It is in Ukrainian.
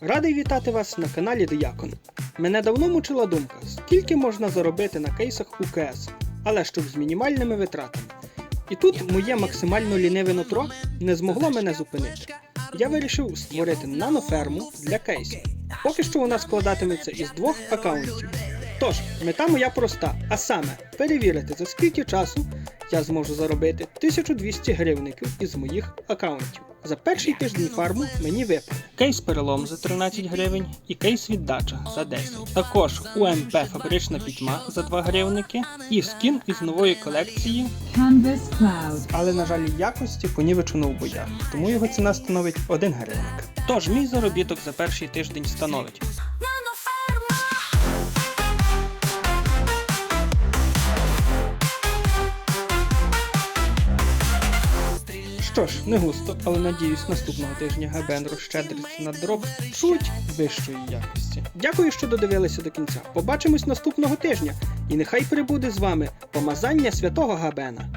Радий вітати вас на каналі Диякон. Мене давно мучила думка, скільки можна заробити на кейсах УКС, але щоб з мінімальними витратами. І тут моє максимально ліниве нутро не змогло мене зупинити. Я вирішив створити наноферму для кейсів. Поки що вона складатиметься із двох аккаунтів. Тож, мета моя проста, а саме перевірити, за скільки часу я зможу заробити 1200 гривників із моїх аккаунтів. За перший тиждень фарму мені випав кейс перелом за 13 гривень і кейс віддача за 10. Також УМП фабрична пітьма за 2 гривники і скін із нової колекції, Canvas Cloud. але на жаль якості понівечено в боях, тому його ціна становить 1 гривник. Тож мій заробіток за перший тиждень становить Що ж, не густо, але надіюсь, наступного тижня Габен розщедриться на дроп чуть вищої якості. Дякую, що додивилися до кінця. Побачимось наступного тижня, і нехай прибуде з вами помазання святого Габена.